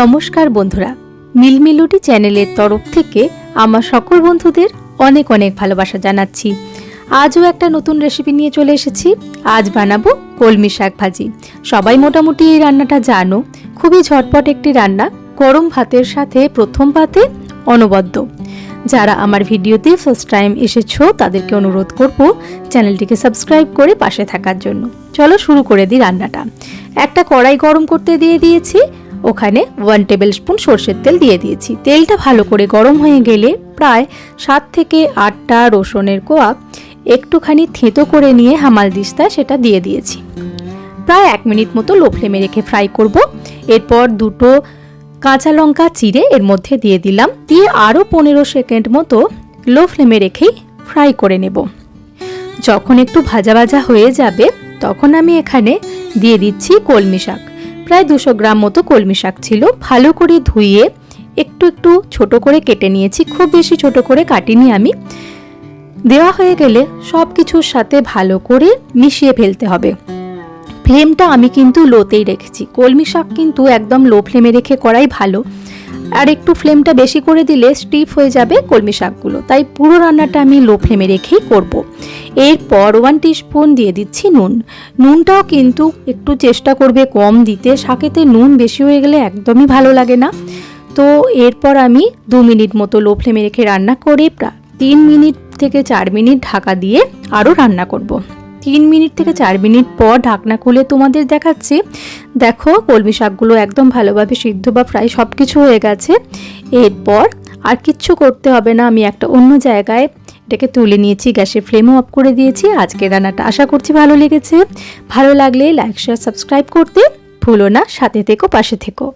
নমস্কার বন্ধুরা, মিলমিলুটি চ্যানেলের তরফ থেকে আমার সকল বন্ধুদের অনেক অনেক ভালোবাসা জানাচ্ছি। আজও একটা নতুন রেসিপি নিয়ে চলে এসেছি। আজ বানাবো কলমি শাক ভাজি সবাই মোটামুটি এই রান্নাটা জানো। খুবই ঝটপট একটি রান্না, গরম ভাতের সাথে প্রথম পাতে অনবদ্য। যারা আমার ভিডিওতে ফার্স্ট টাইম এসেছ, তাদেরকে অনুরোধ করব চ্যানেলটিকে সাবস্ক্রাইব করে পাশে থাকার জন্য। চলো শুরু করে দিই রান্নাটা। একটা কড়াই গরম করতে দিয়ে দিয়েছি। ওখানে ওয়ান টেবিল স্পুন সর্ষের তেল দিয়ে দিয়েছি। তেলটা ভালো করে গরম হয়ে গেলে প্রায় সাত থেকে আটটা রসুনের কোয়া একটুখানি থেঁতো করে নিয়ে হামাল দিস্তা সেটা দিয়ে দিয়েছি। প্রায় এক মিনিট মতো লো ফ্লেমে রেখে ফ্রাই করব। এরপর দুটো কাঁচা লঙ্কা চিড়ে এর মধ্যে দিয়ে দিলাম। দিয়ে আরও পনেরো সেকেন্ড মতো লো ফ্লেমে রেখেই ফ্রাই করে নেব। যখন একটু ভাজা ভাজা হয়ে যাবে, তখন আমি এখানে দিয়ে দিচ্ছি কলমি শাক। প্রায় দুশো গ্রাম মতো কলমি শাক ছিল। ভালো করে ধুয়ে একটু একটু ছোট করে কেটে নিয়েছি। খুব বেশি ছোট করে কাটিনি আমি। দেওয়া হয়ে গেলে সব কিছুর সাথে ভালো করে মিশিয়ে ফেলতে হবে। ফ্লেমটা আমি কিন্তু লোতেই রেখেছি। কলমি শাক কিন্তু একদম লো ফ্লেমে রেখে করাই ভালো। আর একটু ফ্লেমটা বেশি করে দিলে স্টিফ হয়ে যাবে কলমি শাকগুলো। তাই পুরো রান্নাটা আমি লো ফ্লেমে রেখেই করব। এরপর ওয়ান স্পুন দিয়ে দিচ্ছি নুন। নুনটাও কিন্তু একটু চেষ্টা করবে কম দিতে। শাকেতে নুন বেশি হয়ে গেলে একদমই ভালো লাগে না। তো এরপর আমি দু মিনিট মতো লো ফ্লেমে রেখে রান্না করে প্রায় তিন মিনিট থেকে চার মিনিট ঢাকা দিয়ে আরও রান্না করব। তিন মিনিট থেকে চার মিনিট পর ঢাকনা খুলে তোমাদের দেখাচ্ছি। দেখো কলমি শাকগুলো একদম ভালোভাবে সিদ্ধ বা ফ্রাই সব কিছু হয়ে গেছে। এরপর আর কিচ্ছু করতে হবে না আমি একটা অন্য জায়গায় এটাকে তুলে নিয়েছি গ্যাসের ফ্লেমও অফ করে দিয়েছি। আজকে রান্নাটা আশা করছি ভালো লেগেছে। ভালো লাগলে লাইক শেয়ার সাবস্ক্রাইব করতে ভুলো না সাথে থেকো পাশে থেকো।